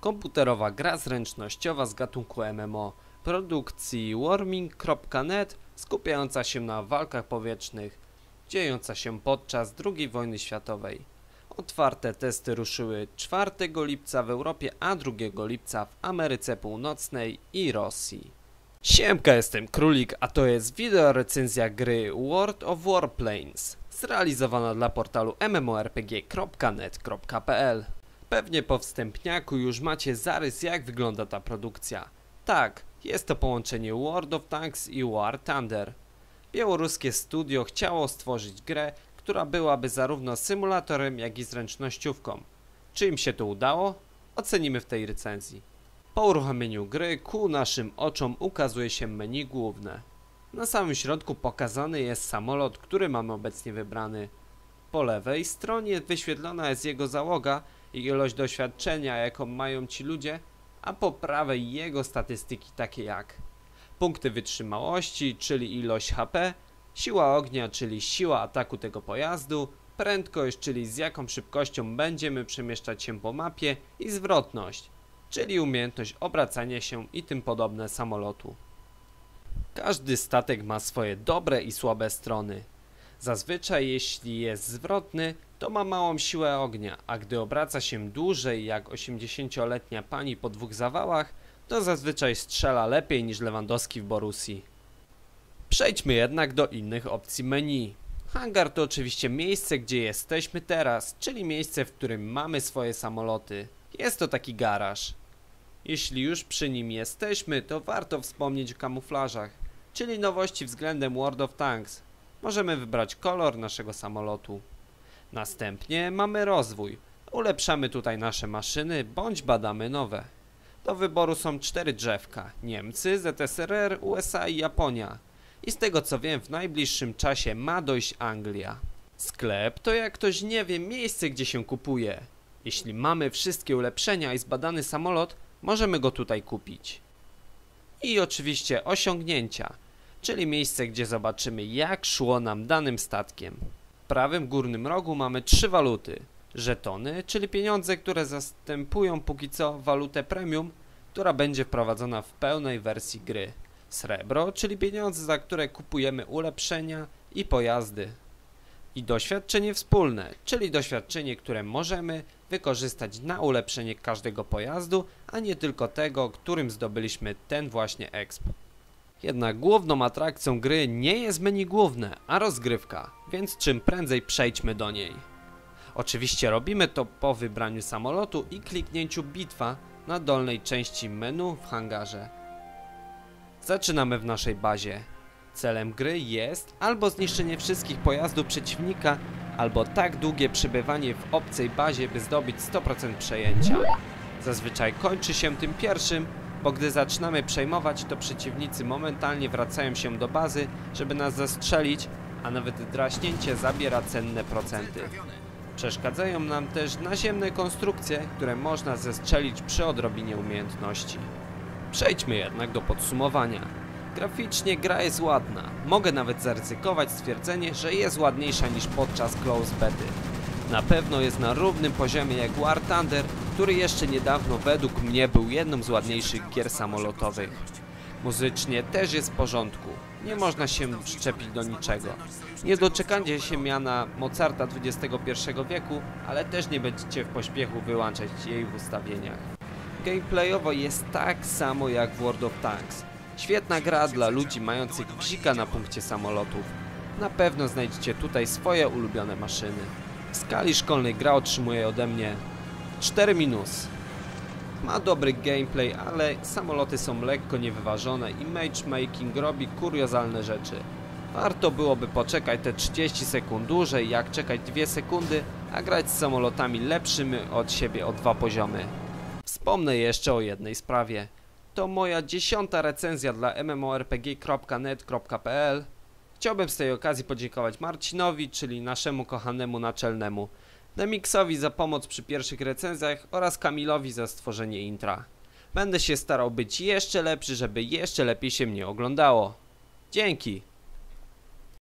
Komputerowa gra zręcznościowa z gatunku MMO produkcji warming.net skupiająca się na walkach powietrznych dziejąca się podczas II wojny światowej. Otwarte testy ruszyły 4 lipca w Europie, a 2 lipca w Ameryce Północnej i Rosji. Siemka, jestem Królik, a to jest wideo recenzja gry World of Warplanes, zrealizowana dla portalu mmorpg.net.pl. Pewnie po wstępniaku już macie zarys jak wygląda ta produkcja. Tak, jest to połączenie World of Tanks i War Thunder. Białoruskie studio chciało stworzyć grę, która byłaby zarówno symulatorem, jak i zręcznościówką. Czy im się to udało? Ocenimy w tej recenzji. Po uruchomieniu gry ku naszym oczom ukazuje się menu główne. Na samym środku pokazany jest samolot, który mamy obecnie wybrany. Po lewej stronie wyświetlona jest jego załoga ilość doświadczenia, jaką mają ci ludzie, a po prawej jego statystyki takie jak punkty wytrzymałości, czyli ilość HP, siła ognia, czyli siła ataku tego pojazdu, prędkość, czyli z jaką szybkością będziemy przemieszczać się po mapie i zwrotność, czyli umiejętność obracania się i tym podobne samolotu. Każdy statek ma swoje dobre i słabe strony. Zazwyczaj jeśli jest zwrotny, to ma małą siłę ognia, a gdy obraca się dłużej jak 80-letnia pani po dwóch zawałach, to zazwyczaj strzela lepiej niż Lewandowski w Borussii. Przejdźmy jednak do innych opcji menu. Hangar to oczywiście miejsce, gdzie jesteśmy teraz, czyli miejsce, w którym mamy swoje samoloty. Jest to taki garaż. Jeśli już przy nim jesteśmy, to warto wspomnieć o kamuflażach, czyli nowości względem World of Tanks. Możemy wybrać kolor naszego samolotu. Następnie mamy rozwój. Ulepszamy tutaj nasze maszyny, bądź badamy nowe. Do wyboru są cztery drzewka. Niemcy, ZSRR, USA i Japonia. I z tego co wiem, w najbliższym czasie ma dojść Anglia. Sklep to jak ktoś nie wie, miejsce gdzie się kupuje. Jeśli mamy wszystkie ulepszenia i zbadany samolot, możemy go tutaj kupić. I oczywiście osiągnięcia, czyli miejsce gdzie zobaczymy jak szło nam danym statkiem. W prawym górnym rogu mamy trzy waluty. Żetony, czyli pieniądze, które zastępują póki co walutę premium, która będzie wprowadzona w pełnej wersji gry. Srebro, czyli pieniądze, za które kupujemy ulepszenia i pojazdy. I doświadczenie wspólne, czyli doświadczenie, które możemy wykorzystać na ulepszenie każdego pojazdu, a nie tylko tego, którym zdobyliśmy ten właśnie exp. Jednak główną atrakcją gry nie jest menu główne, a rozgrywka, więc czym prędzej przejdźmy do niej. Oczywiście robimy to po wybraniu samolotu i kliknięciu bitwa na dolnej części menu w hangarze. Zaczynamy w naszej bazie. Celem gry jest albo zniszczenie wszystkich pojazdów przeciwnika, albo tak długie przebywanie w obcej bazie, by zdobyć 100% przejęcia. Zazwyczaj kończy się tym pierwszym, bo gdy zaczynamy przejmować, to przeciwnicy momentalnie wracają się do bazy, żeby nas zastrzelić, a nawet draśnięcie zabiera cenne procenty. Przeszkadzają nam też naziemne konstrukcje, które można zestrzelić przy odrobinie umiejętności. Przejdźmy jednak do podsumowania. Graficznie gra jest ładna. Mogę nawet zaryzykować stwierdzenie, że jest ładniejsza niż podczas close bety. Na pewno jest na równym poziomie jak War Thunder, który jeszcze niedawno według mnie był jedną z ładniejszych gier samolotowych. Muzycznie też jest w porządku. Nie można się przyczepić do niczego. Nie doczekanie się miana Mozarta XXI wieku, ale też nie będziecie w pośpiechu wyłączać jej w ustawieniach. Gameplayowo jest tak samo jak w World of Tanks. Świetna gra dla ludzi mających bzika na punkcie samolotów. Na pewno znajdziecie tutaj swoje ulubione maszyny. W skali szkolnej gra otrzymuje ode mnie 4 minus. Ma dobry gameplay, ale samoloty są lekko niewyważone i matchmaking robi kuriozalne rzeczy. Warto byłoby poczekać te 30 sekund dłużej, jak czekać 2 sekundy, a grać z samolotami lepszymi od siebie o dwa poziomy. Wspomnę jeszcze o jednej sprawie. To moja dziesiąta recenzja dla mmorpg.net.pl Chciałbym z tej okazji podziękować Marcinowi, czyli naszemu kochanemu naczelnemu, Demixowi za pomoc przy pierwszych recenzjach oraz Kamilowi za stworzenie intra. Będę się starał być jeszcze lepszy, żeby jeszcze lepiej się mnie oglądało. Dzięki!